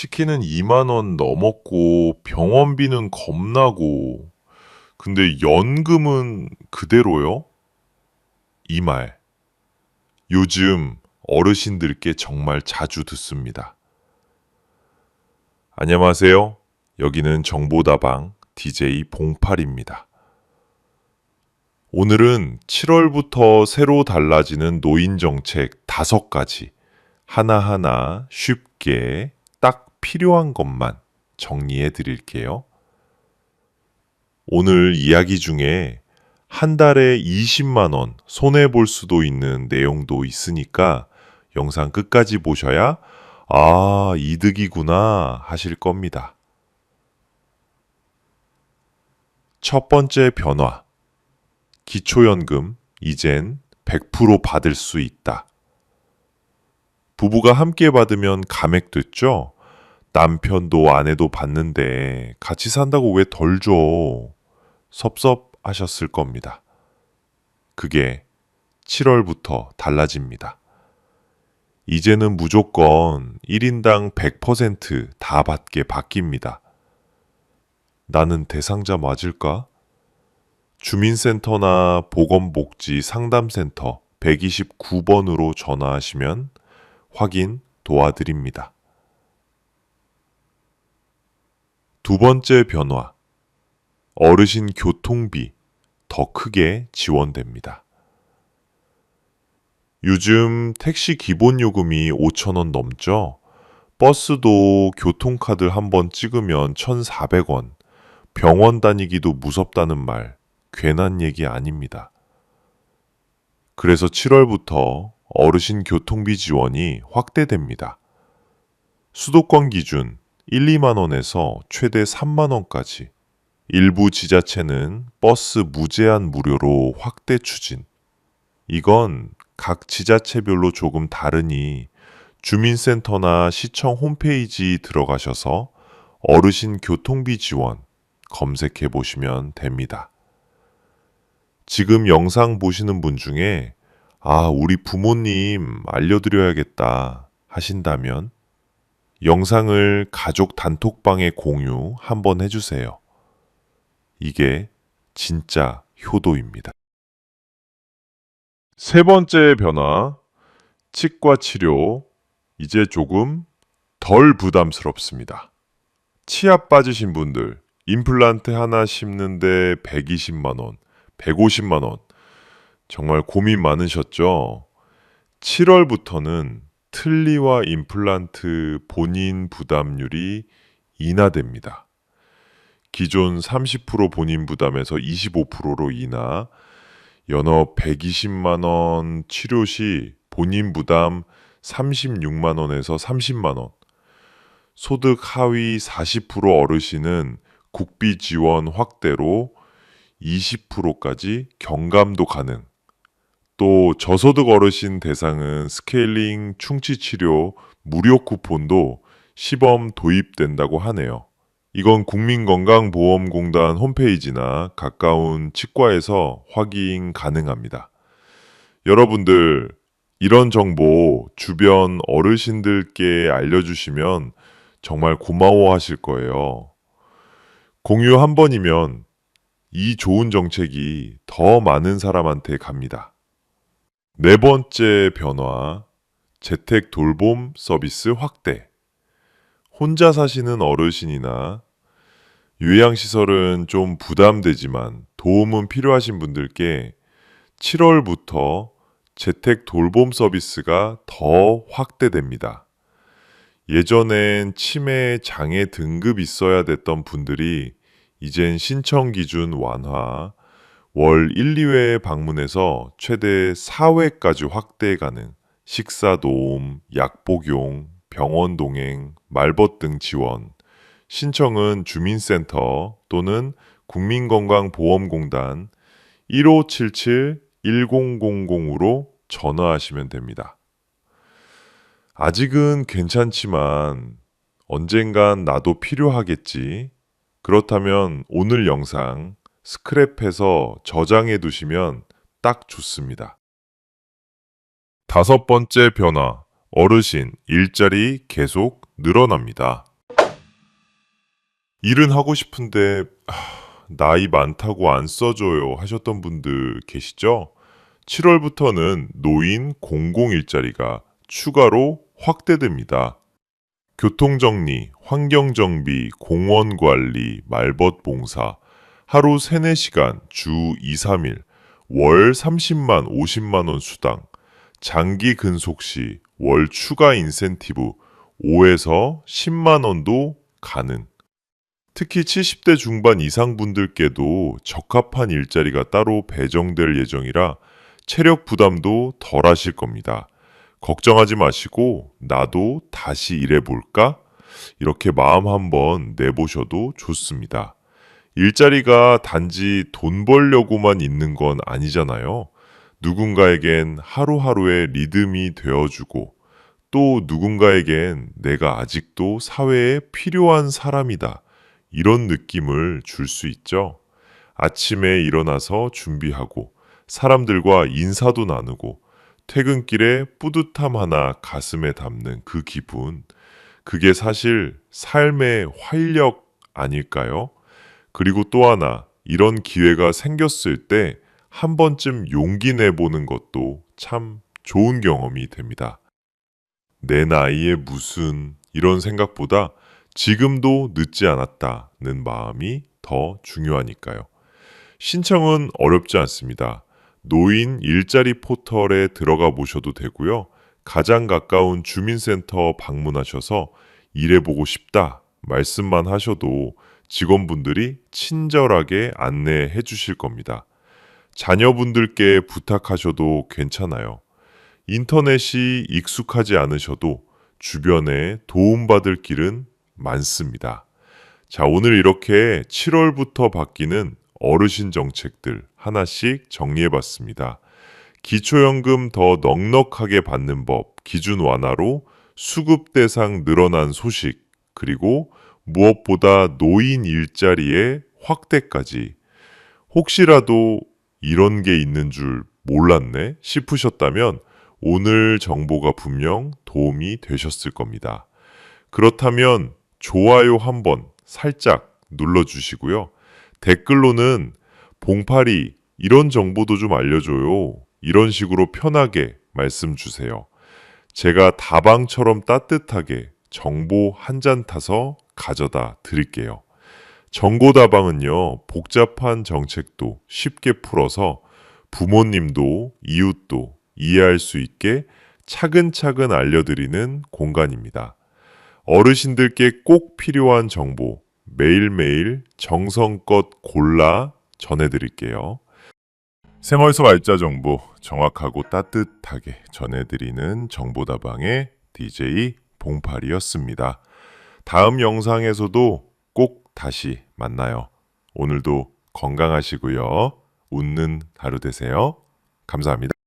치킨은 2만원 넘었고, 병원비는 겁나고, 근데 연금은 그대로요? 이 말. 요즘 어르신들께 정말 자주 듣습니다. 안녕하세요. 여기는 정보다방 DJ 봉팔입니다. 오늘은 7월부터 새로 달라지는 노인 정책 다섯 가지 하나하나 쉽게 딱 필요한 것만 정리해 드릴게요. 오늘 이야기 중에 한 달에 20만 원 손해 볼 수도 있는 내용도 있으니까 영상 끝까지 보셔야 아, 이득이구나 하실 겁니다. 첫 번째 변화. 기초연금 이젠 100% 받을 수 있다. 부부가 함께 받으면 감액됐죠? 남편도 아내도 받는데 같이 산다고 왜 덜 줘? 섭섭하셨을 겁니다. 그게 7월부터 달라집니다. 이제는 무조건 1인당 100%다 받게 바뀝니다. 나는 대상자 맞을까? 주민센터나 보건복지 상담센터 129번으로 전화하시면 확인 도와드립니다. 두 번째 변화. 어르신 교통비 더 크게 지원됩니다. 요즘 택시 기본 요금이 5,000원 넘죠? 버스도 교통카드 한 번 찍으면 1,400원. 병원 다니기도 무섭다는 말 괜한 얘기 아닙니다. 그래서 7월부터 어르신 교통비 지원이 확대됩니다. 수도권 기준 1, 2만 원에서 최대 3만 원까지 일부 지자체는 버스 무제한 무료로 확대 추진. 이건 각 지자체별로 조금 다르니 주민센터나 시청 홈페이지 들어가셔서 어르신 교통비 지원 검색해 보시면 됩니다. 지금 영상 보시는 분 중에 아, 우리 부모님 알려드려야겠다 하신다면 영상을 가족 단톡방에 공유 한번 해주세요. 이게 진짜 효도입니다. 세 번째 변화, 치과 치료. 이제 조금 덜 부담스럽습니다. 치아 빠지신 분들, 임플란트 하나 심는데 120만원, 150만원. 정말 고민 많으셨죠? 7월부터는 틀니와 임플란트 본인 부담률이 인하됩니다. 기존 30% 본인 부담에서 25%로 인하, 연어 120만 원 치료 시 본인 부담 36만 원에서 30만 원. 소득 하위 40% 어르신은 국비 지원 확대로 20%까지 경감도 가능. 또 저소득 어르신 대상은 스케일링 충치 치료 무료 쿠폰도 시범 도입된다고 하네요. 이건 국민건강보험공단 홈페이지나 가까운 치과에서 확인 가능합니다. 여러분들, 이런 정보 주변 어르신들께 알려주시면 정말 고마워 하실 거예요. 공유 한 번이면 이 좋은 정책이 더 많은 사람한테 갑니다. 네 번째 변화, 재택 돌봄 서비스 확대. 혼자 사시는 어르신이나 요양시설은 좀 부담되지만 도움은 필요하신 분들께 7월부터 재택 돌봄 서비스가 더 확대됩니다. 예전엔 치매 장애 등급 있어야 됐던 분들이 이젠 신청 기준 완화, 월 1, 2회 방문해서 최대 4회까지 확대 가능, 식사 도움, 약 복용, 병원 동행, 말벗 등 지원, 신청은 주민센터 또는 국민건강보험공단 1577-1000으로 전화하시면 됩니다. 아직은 괜찮지만 언젠간 나도 필요하겠지. 그렇다면 오늘 영상 스크랩해서 저장해 두시면 딱 좋습니다. 다섯 번째 변화. 어르신 일자리 계속 늘어납니다. 일은 하고 싶은데 아, 나이 많다고 안 써줘요 하셨던 분들 계시죠? 7월부터는 노인 공공 일자리가 추가로 확대됩니다. 교통정리, 환경정비, 공원관리, 말벗봉사, 하루 3, 4시간, 주 2, 3일, 월 30만, 50만 원 수당, 장기 근속 시 월 추가 인센티브 5에서 10만 원도 가능. 특히 70대 중반 이상 분들께도 적합한 일자리가 따로 배정될 예정이라 체력 부담도 덜 하실 겁니다. 걱정하지 마시고 나도 다시 일해볼까? 이렇게 마음 한번 내보셔도 좋습니다. 일자리가 단지 돈 벌려고만 있는 건 아니잖아요. 누군가에겐 하루하루의 리듬이 되어주고 또 누군가에겐 내가 아직도 사회에 필요한 사람이다. 이런 느낌을 줄 수 있죠. 아침에 일어나서 준비하고 사람들과 인사도 나누고 퇴근길에 뿌듯함 하나 가슴에 담는 그 기분. 그게 사실 삶의 활력 아닐까요? 그리고 또 하나, 이런 기회가 생겼을 때 한 번쯤 용기 내보는 것도 참 좋은 경험이 됩니다. 내 나이에 무슨 이런 생각보다 지금도 늦지 않았다는 마음이 더 중요하니까요. 신청은 어렵지 않습니다. 노인 일자리 포털에 들어가 보셔도 되고요. 가장 가까운 주민센터 방문하셔서 일해보고 싶다 말씀만 하셔도 직원분들이 친절하게 안내해 주실 겁니다. 자녀분들께 부탁하셔도 괜찮아요. 인터넷이 익숙하지 않으셔도 주변에 도움받을 길은 많습니다. 자, 오늘 이렇게 7월부터 바뀌는 어르신 정책들 하나씩 정리해 봤습니다. 기초연금 더 넉넉하게 받는 법, 기준 완화로 수급 대상 늘어난 소식, 그리고 무엇보다 노인 일자리의 확대까지 혹시라도 이런 게 있는 줄 몰랐네 싶으셨다면 오늘 정보가 분명 도움이 되셨을 겁니다. 그렇다면 좋아요 한번 살짝 눌러주시고요. 댓글로는 봉파리 이런 정보도 좀 알려줘요. 이런 식으로 편하게 말씀 주세요. 제가 다방처럼 따뜻하게 정보 한 잔 타서 가져다 드릴게요. 정보다방은요, 복잡한 정책도 쉽게 풀어서 부모님도 이웃도 이해할 수 있게 차근차근 알려드리는 공간입니다. 어르신들께 꼭 필요한 정보 매일매일 정성껏 골라 전해드릴게요. 생활소 알짜 정보 정확하고 따뜻하게 전해드리는 정보다방의 DJ 봉팔이었습니다. 다음 영상에서도 꼭 다시 만나요. 오늘도 건강하시고요. 웃는 하루 되세요. 감사합니다.